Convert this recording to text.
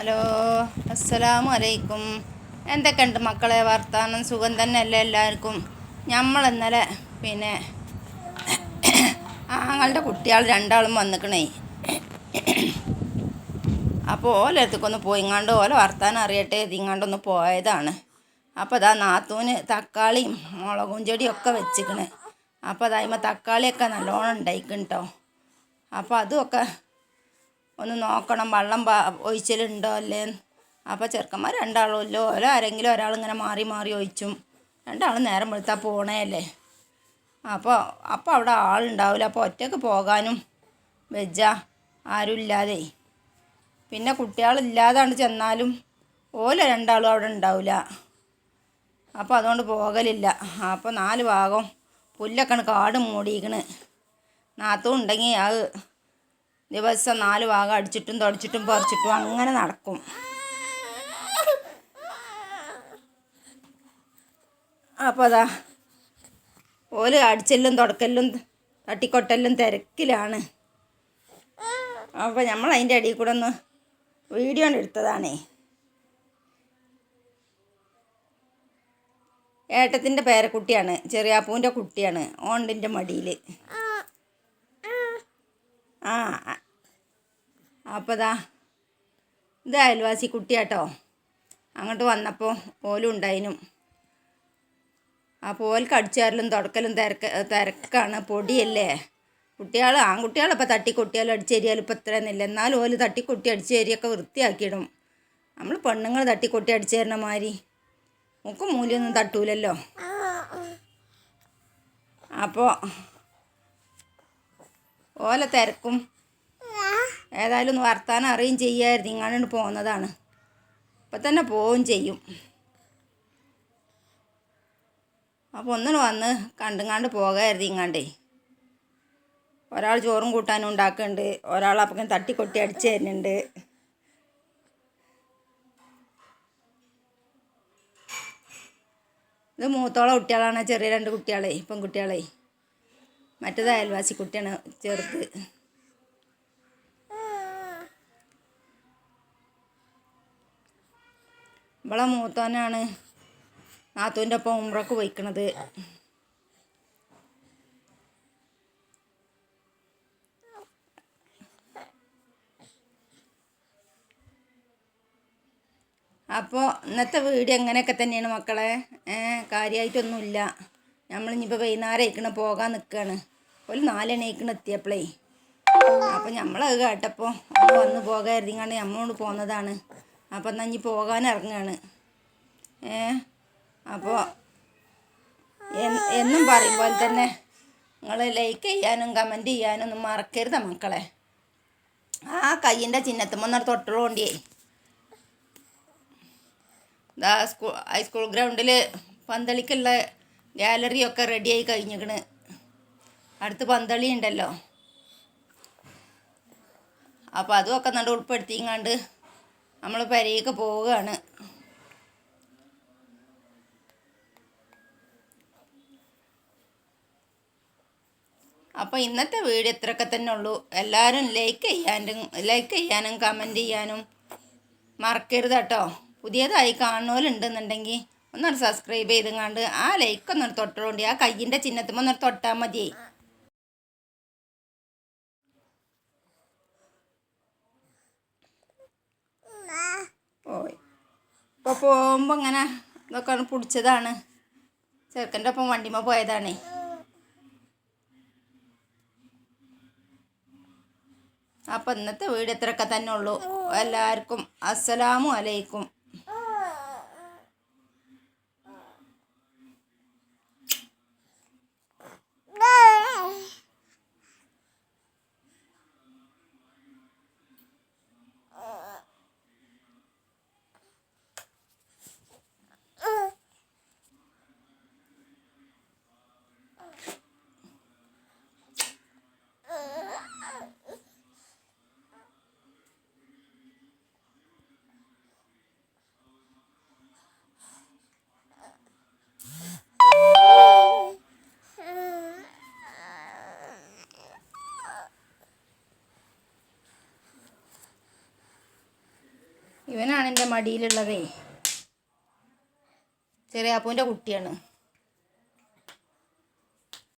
Hello അസ്സലാമു അലൈക്കും എന്തൊക്കെയുണ്ട് മക്കളെ വർത്താനം? സുഖം തന്നെയല്ലേ എല്ലാവർക്കും? നമ്മൾ ഇന്നലെ പിന്നെ ആങ്ങളുടെ കുട്ടികൾ രണ്ടാളും വന്നിക്കണേ. അപ്പോൾ ഓലടുത്തേക്കൊന്ന് പോയിങ്ങാണ്ട് ഓല വർത്താനം അറിയട്ടെ ഇതിങ്ങാണ്ടൊന്ന് പോയതാണ്. അപ്പോൾ അതാ നാത്തൂന് തക്കാളിയും മുളകും ചെടിയൊക്കെ വെച്ചിക്കണേ. അപ്പോൾ അതായ്മ തക്കാളിയൊക്കെ നല്ലോണം ഉണ്ടായിക്കും കേട്ടോ അപ്പോൾ അതുമൊക്കെ ഒന്ന് നോക്കണം വള്ളം ഒഴിച്ചിലുണ്ടോ അല്ലേ? അപ്പോൾ ചെറുക്കന്മാർ രണ്ടാളും ഇല്ലോ ഓരോ ആരെങ്കിലും ഒരാളിങ്ങനെ മാറി മാറി ഒഴിച്ചും. രണ്ടാളും നേരം വെളുത്താൽ പോണേയല്ലേ അപ്പോൾ അപ്പോൾ അവിടെ ആളുണ്ടാവില്ല അപ്പോൾ ഒറ്റയ്ക്ക് പോകാനും വെജ ആരും ഇല്ലാതെ പിന്നെ കുട്ടികളില്ലാതാണ്ട് ചെന്നാലും ഓല രണ്ടാളും അവിടെ ഉണ്ടാവില്ല അപ്പോൾ അതുകൊണ്ട് പോകലില്ല. അപ്പോൾ നാല് ഭാഗം പുല്ലൊക്കെയാണ് കാട് മൂടിയിക്കണ്. നാത്തും ഉണ്ടെങ്കിൽ അത് ദിവസം നാല് ഭാഗം അടിച്ചിട്ടും തുടച്ചിട്ടും പറിച്ചിട്ടും അങ്ങനെ നടക്കും. അപ്പോൾ അതാ ഓൽ അടിച്ചെല്ലും തുടക്കല്ലും തട്ടിക്കൊട്ടല്ലും തിരക്കിലാണ്. അപ്പോൾ നമ്മൾ അതിന്റെ അടിയിൽ കൂടെ ഒന്ന് വീഡിയോ എടുത്തതാണേ. ഏട്ടത്തിന്റെ പേരക്കുട്ടിയാണ് ചെറിയാപ്പൂവിന്റെ കുട്ടിയാണ് ഓണ്ടിന്റെ മടിയിൽ. ആ. അപ്പോൾ ദാ ഇത് അയൽവാസി കുട്ടിയാട്ടോ. അങ്ങോട്ട് വന്നപ്പോൾ ഓലും ഉണ്ടായിനും. അപ്പോൾ ഓൽക്ക് അടിച്ചാരലും തുടക്കലും തിരക്ക് തിരക്കാണ് പൊടിയല്ലേ? കുട്ടികൾ ആൺകുട്ടികളിപ്പോൾ തട്ടിക്കൊട്ടിയാലും അടിച്ചേരിയാലും ഇപ്പോൾ ഇത്രയൊന്നുമില്ല എന്നാലും ഓൽ തട്ടിക്കൊട്ടി അടിച്ചേരിയൊക്കെ വൃത്തിയാക്കിയിടും. നമ്മൾ പെണ്ണുങ്ങൾ തട്ടിക്കൊട്ടി അടിച്ചേരണ മാതിരി. മുക്കും മൂല്യമൊന്നും തട്ടൂലല്ലോ? അപ്പോൾ ഓല തിരക്കും ഏതായാലും ഒന്ന് വർത്താനം അറിയും ചെയ്യായിരുന്നു. ഇങ്ങാണ്ട് പോകുന്നതാണ് അപ്പം തന്നെ പോവും ചെയ്യും. അപ്പോൾ ഒന്നിന് വന്ന് കണ്ടുങ്ങാണ്ട് പോകായിരുന്നു ഇങ്ങാണ്ടേ. ഒരാൾ ചോറും കൂട്ടാനും ഉണ്ടാക്കുന്നുണ്ട് ഒരാൾ അപ്പം തട്ടിക്കൊട്ടി അടിച്ചു തരുന്നുണ്ട്. ഇത് മൂത്തോളം കുട്ടികളാണ്. ചെറിയ രണ്ട് കുട്ടികളെ പെൺകുട്ടികളെ. മറ്റേത് അയൽവാസി കുട്ടിയാണ് ചെറുത്. ഇവളെ മൂത്തോനാണ് നാത്തൂന്റെ ഒപ്പം ഉമ്രക്ക് പോയിക്കണത്. അപ്പോൾ ഇന്നത്തെ വീഡിയോ അങ്ങനെയൊക്കെ തന്നെയാണ് മക്കളെ. കാര്യമായിട്ടൊന്നുമില്ല നമ്മളിനിപ്പോൾ വൈകുന്നേരം ആയിക്കണ പോകാൻ നിൽക്കുകയാണ് ഒരു ആയിക്കണ എത്തിയപ്പോഴേ അപ്പോൾ നമ്മളത് കേട്ടപ്പോൾ ഒന്ന് വന്ന് പോകാതിരിക്കാണ്ട് നമ്മളോട് പോകുന്നതാണ് അപ്പം എന്നാൽ ഇനി പോകാൻ ഇറങ്ങുകയാണ് ഏ? അപ്പോൾ എന്നും പറയും പോലെ തന്നെ നിങ്ങൾ ലൈക്ക് ചെയ്യാനും കമന്റ് ചെയ്യാനും ഒന്നും മറക്കരുത് മക്കളെ. ആ കയ്യിന്റെ ചിഹ്നത്തുമ്പോൾ തൊട്ടുകൊണ്ടേ ദാ സ്കൂൾ ഹൈസ്കൂൾ ഗ്രൗണ്ടിൽ പന്തളിക്കുള്ള ഗാലറിയൊക്കെ റെഡിയായി കഴിഞ്ഞിക്കണ്. അടുത്ത് പന്തളി ഉണ്ടല്ലോ. അപ്പോൾ അതുമൊക്കെ നല്ല ഉൾപ്പെടുത്തിങ്ങാണ്ട് നമ്മൾ പരിയൊക്കെ പോവുകയാണ്. അപ്പോൾ ഇന്നത്തെ വീഡിയോ ഇത്രയൊക്കെ തന്നെ ഉള്ളൂ. എല്ലാവരും ലൈക്ക് ചെയ്യാനും ലൈക്ക് ചെയ്യാനും കമന്റ് ചെയ്യാനും മറക്കരുത് കേട്ടോ. പുതിയതായി കാണുന്നവരുണ്ടെന്നുണ്ടെങ്കിൽ ഒന്നൊരു സബ്സ്ക്രൈബ് ചെയ്തും കണ്ട് ആ ലൈക്ക് ഒന്നൊരു തൊട്ടുകൊണ്ട് ആ കയ്യിന്റെ ചിഹ്നത്തുമ്പോൾ ഒന്നൊരു തൊട്ടാൽ മതി ഇപ്പോൾ പോകുമ്പോൾ ഇങ്ങനെ ഇതൊക്കെ പിടിച്ചതാണ്. ചെറുക്കന്റെ ഒപ്പം വണ്ടിമേ പോയതാണേ. അപ്പം ഇന്നത്തെ വീട് ഇത്രയൊക്കെ തന്നെ ഉള്ളൂ. എല്ലാവർക്കും അസ്സലാമു അലൈക്കും. ഇവനാണ് എന്റെ മടിയിലുള്ളതേ. ചെറിയ അപ്പൂന്റെ കുട്ടിയാണ്.